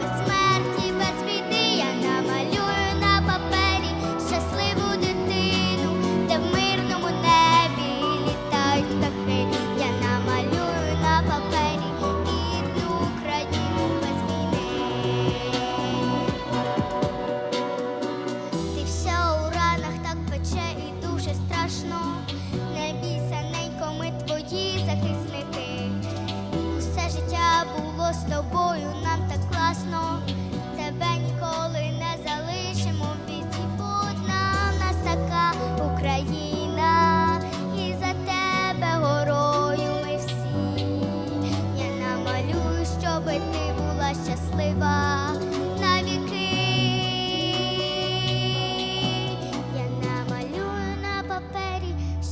без смерті, без біди. Я намалюю на папері щасливу дитину, де в мирному небі літають птахи. Я намалюю на папері рідну Україну без війни. Ти вся у ранах так пече і дуже страшно. Не бійся, ми твої захисники. Усе життя було з тобою, нам. Тебе ніколи не залишимо одна в нас така Україна, і за тебе горою ми всі. Я намалюю, щоби ти була щаслива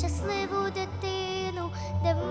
щасливу дитину, де в